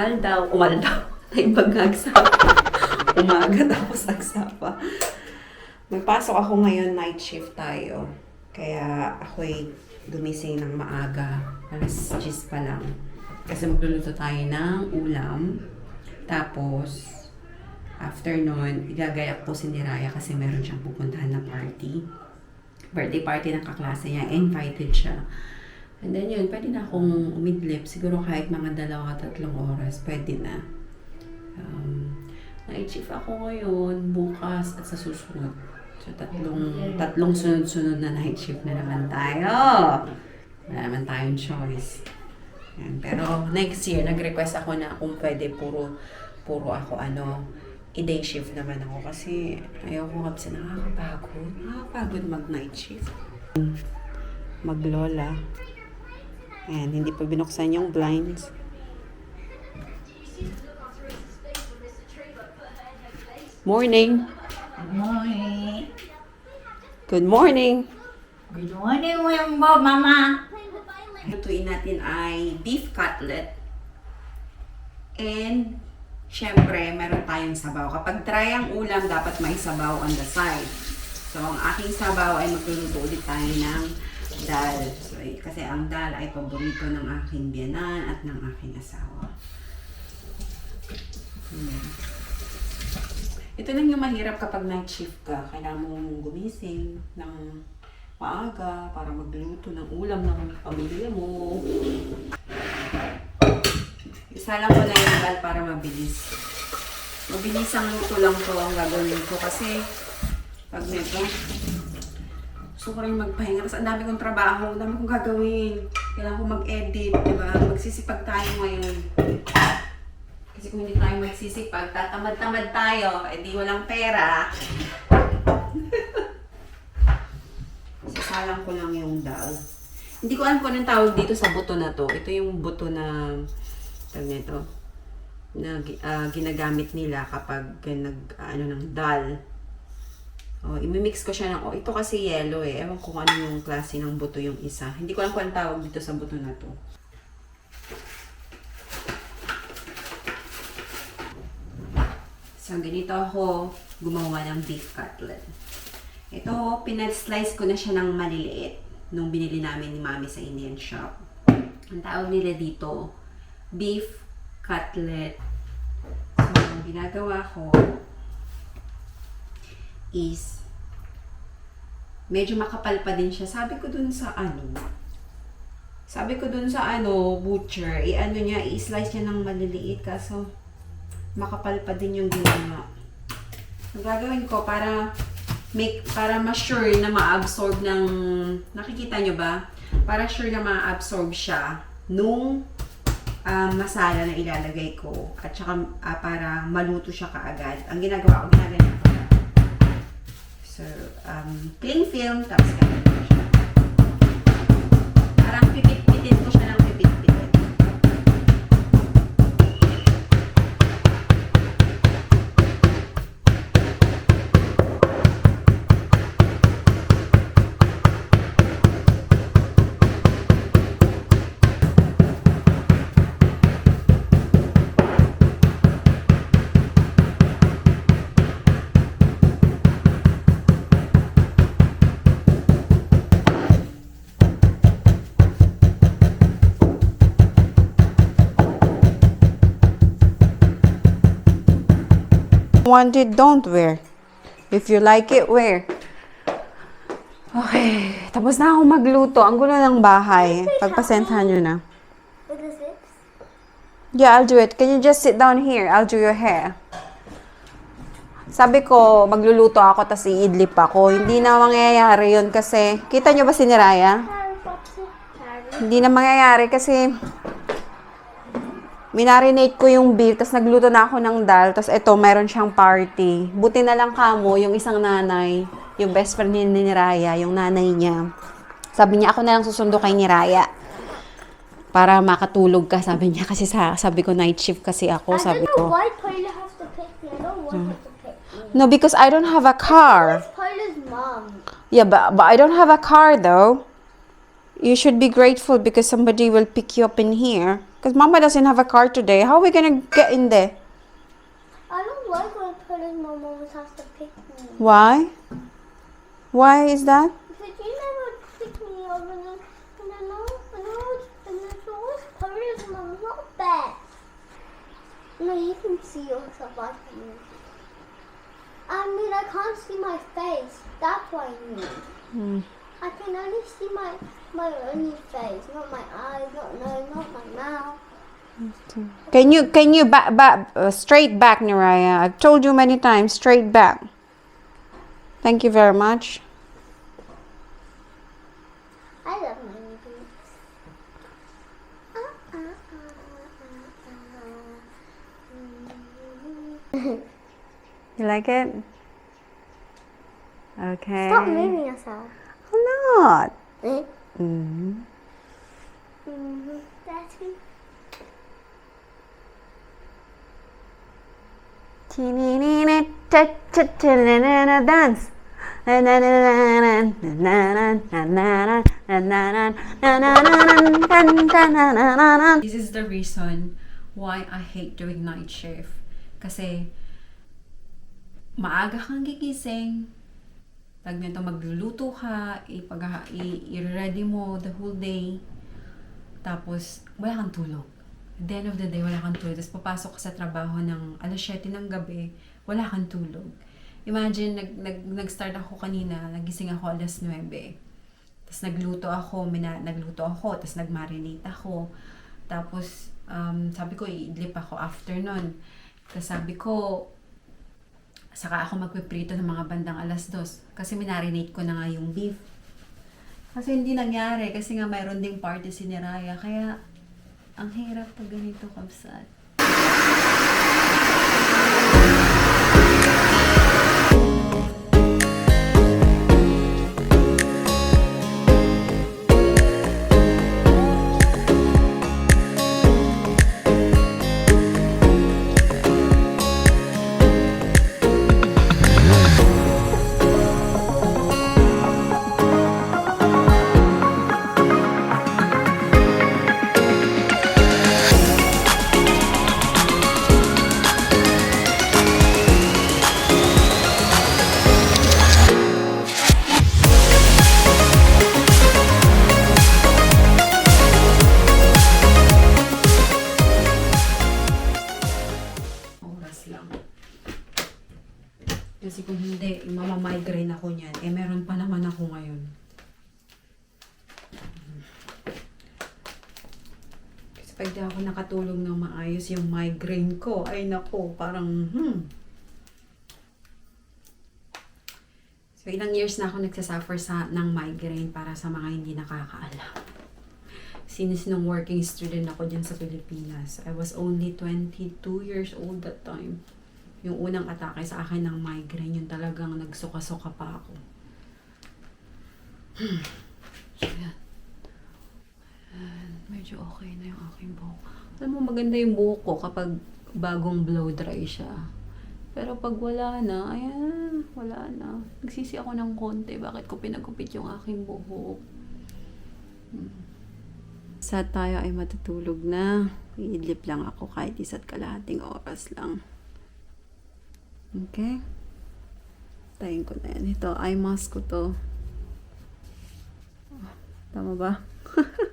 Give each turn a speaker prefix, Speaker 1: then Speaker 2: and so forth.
Speaker 1: umal daw. Umal daw. Naibag agsa. Umaga daw sa agsapa. May pasok ako ngayon, night shift tayo. Kaya ako'y gumising ng maaga. Alas 10 pa lang. Kasi magluluto tayo ng ulam. Tapos, after nun, igagayak po si Niraya kasi meron siyang pupuntahan na party. Birthday party ng kaklase niya. Invited siya. And then yun, pwede na akong umidlip. Siguro kahit mga dalawa, tatlong oras, pwede na. Um, shift ako ngayon, bukas at sa susunod. So, tatlong, tatlong sunod-sunod na night shift na naman tayo. Wala naman tayong choice. Yan. Pero next year, nag-request ako na kung pwede puro, puro ako ano, i-day shift naman ako kasi ayoko nga kasi nakakapagod. Nakakapagod mag-night shift. Maglola. Ayan, hindi pa binuksan yung blinds. Morning.
Speaker 2: Good morning.
Speaker 1: Good morning.
Speaker 2: Good morning, Wimbo, Mama.
Speaker 1: Lutuin natin ay beef cutlet. And, syempre, meron tayong sabaw. Kapag dry ang ulam, dapat may sabaw on the side. So, ang aking sabaw ay magluluto ulit tayo ng dal. So, eh, kasi ang dal ay paborito ng aking biyanan at ng aking asawa. Hmm. Ito lang yung mahirap kapag night shift ka. Kailangan mong gumising ng maaga para magluto ng ulam ng pamilya mo. Isa lang ko na yung dal para mabilis. Mabilis ang luto lang to ang gagawin ko kasi pag neto, gusto ko rin magpahinga. Tapos ang dami kong trabaho, ang dami kong gagawin. Kailangan ko mag-edit, di ba? Magsisipag tayo ngayon. Kasi kung hindi tayo magsisipag, tatamad-tamad tayo, edi walang pera. Sasalang ko lang yung dal. Hindi ko alam kung anong tawag dito sa buto na to. Ito yung buto na, tawag nito, na ah, ginagamit nila kapag nag, ano ng dal. Oh, imimix ko siya ng, oh, ito kasi yellow eh. Ewan ko ano yung klase ng buto yung isa. Hindi ko alam kung anong tawag dito sa buto na to. So, ganito ako gumawa ng beef cutlet. Ito, pinag-slice ko na siya ng maliliit nung binili namin ni Mami sa Indian shop. Ang tawag nila dito, beef cutlet. So, ang ginagawa ko is medyo makapal pa din siya. Sabi ko dun sa ano, sabi ko dun sa ano, butcher, i-ano niya, i-slice niya ng maliliit kaso makapal pa din yung ginawa. Ang gagawin ko para make para ma-sure na ma-absorb ng nakikita nyo ba? Para sure na ma-absorb siya nung ah, masala na ilalagay ko at saka ah, para maluto siya kaagad. Ang ginagawa ko, ginaganyan ko na. So, um, cling film, tapos ganyan ko siya. Parang Want it, don't wear. If you like it, wear. Okay, tapos na ako magluto. Ang gulo ng bahay. Pagpasentahan nyo na.
Speaker 3: With the zips?
Speaker 1: Yeah, I'll do it. Can you just sit down here? I'll do your hair. Sabi ko, magluluto ako tas iidlip ako. Hindi na mangyayari yun kasi, kita nyo ba si Niraya? Hindi na mangyayari kasi minarinate ko yung beef, tapos nagluto na ako ng dal, tapos eto, meron siyang party. Buti na lang kamo, yung isang nanay, yung best friend ni ni Niraya, yung nanay niya. Sabi niya, ako na lang susundo kay Niraya. Para makatulog ka, sabi niya. Kasi sa, sabi ko, night shift kasi ako,
Speaker 3: I
Speaker 1: sabi
Speaker 3: don't know
Speaker 1: ko.
Speaker 3: why Paula has to pick me. I don't want her to pick me.
Speaker 1: No, because I don't have a car.
Speaker 3: Paula's mom.
Speaker 1: Yeah, but, but I don't have a car though. You should be grateful because somebody will pick you up in here. Because Mama doesn't have a car today. How are we gonna get in there?
Speaker 3: I don't like when mom always has to pick me.
Speaker 1: Why? Why is that?
Speaker 3: Because you never pick me up and then, and then, and then, always, and then it's always Paula's mom, not Beth. No, you can see yourself I can. I mean, I can't see my face. That's what I mean.
Speaker 1: Hmm.
Speaker 3: I can only see my my only face, not my eyes, not nose, not my mouth.
Speaker 1: Can you can you back back uh, straight back, Naraya? I've told you many times, straight back. Thank you very much.
Speaker 3: I love my boots. Uh, uh.
Speaker 1: You like it? Okay.
Speaker 3: Stop moving yourself.
Speaker 1: I'm not. Mm.
Speaker 3: Mm-hmm. That's me.
Speaker 1: Dance. This is the reason why I hate doing night shift. Kasi maaga kang gigising, tag nito magluluto ka, i- i-ready mo the whole day, tapos wala kang tulog. At the end of the day, wala kang tulog. Tapos papasok ka sa trabaho ng alas 7 ng gabi, wala kang tulog. Imagine, nag, nag, nag-start ako kanina, nagising ako alas 9. Tapos nagluto ako, mina, nagluto ako, tapos nagmarinate ako. Tapos, um, sabi ko, iidlip ako after nun. Tapos sabi ko, saka ako magpiprito ng mga bandang alas dos. Kasi minarinate ko na nga yung beef. Kasi hindi nangyari, kasi nga mayroon ding party si Niraya. Kaya, ang hirap pag ganito kabsat. Kasi kung hindi, mamamigraine ako niyan. Eh, meron pa naman ako ngayon. Kasi pag di ako nakatulog ng maayos, yung migraine ko, ay nako, parang, hmm. So, ilang years na ako nagsasuffer sa, ng migraine para sa mga hindi nakakaalam. Since nung working student ako dyan sa Pilipinas, I was only 22 years old that time. Yung unang atake sa akin ng migraine, yung talagang nagsuka-suka pa ako. Hmm. So, yan. And medyo okay na yung aking buhok. Alam mo, maganda yung buhok ko kapag bagong blow dry siya. Pero pag wala na, ayan, wala na. Nagsisi ako ng konti. Bakit ko pinagupit yung aking buhok? Sa tayo ay matutulog na. Iidlip lang ako kahit isa't kalahating oras lang. Okay? Tayin ko na yan. Ito, eye mask ko to. Tama ba?